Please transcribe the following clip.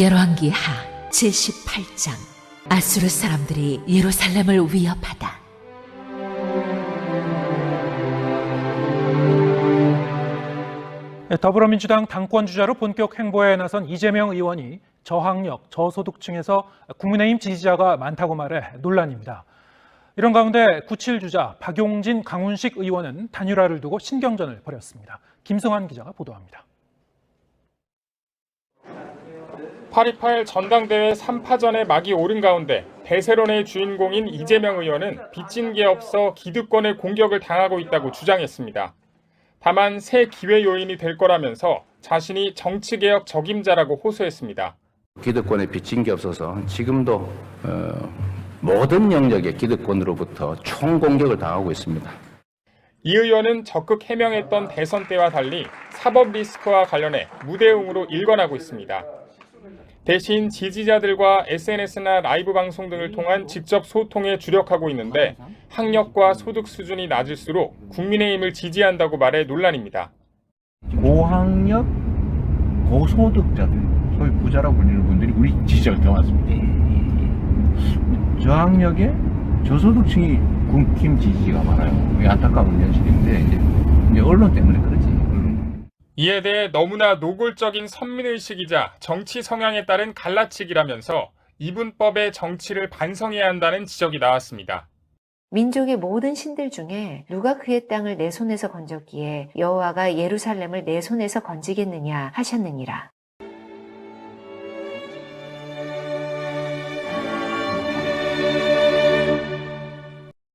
열왕기하 제18장 아수르 사람들이 예루살렘을 위협하다. 네, 더불어민주당 당권 주자로 본격 행보에 나선 이재명 의원이 저학력, 저소득층에서 국민의힘 지지자가 많다고 말해 논란입니다. 이런 가운데 97 주자 박용진, 강훈식 의원은 단일화를 두고 신경전을 벌였습니다. 김승환 기자가 보도합니다. 8.28 전당대회 3파전에 막이 오른 가운데 대세론의 주인공인 이재명 의원은 빚진 게 없어 기득권의 공격을 당하고 있다고 주장했습니다. 다만 새 기회 요인이 될 거라면서 자신이 정치개혁 적임자라고 호소했습니다. 기득권에 빚진 게 없어서 지금도 어, 모든 영역의 기득권으로부터 총공격을 당하고 있습니다. 이 의원은 적극 해명했던 대선 때와 달리 사법 리스크와 관련해 무대응으로 일관하고 있습니다. 대신 지지자들과 SNS나 라이브 방송 등을 통한 직접 소통에 주력하고 있는데 학력과 소득 수준이 낮을수록 국민의힘을 지지한다고 말해 논란입니다. 고학력, 고소득자들, 소위 부자라고 불리는 분들이 우리 지지자가 더 많습니다. 저학력에 저소득층이 국힘 지지가 많아요. 이게 안타까운 현실인데, 이제, 이제 언론 때문에 그러지. 언론. 이에 대해 너무나 노골적인 선민의식이자 정치 성향에 따른 갈라치기라면서 이분법의 정치를 반성해야 한다는 지적이 나왔습니다. 민족의 모든 신들 중에 누가 그의 땅을 내 손에서 건졌기에 여호와가 예루살렘을 내 손에서 건지겠느냐 하셨느니라.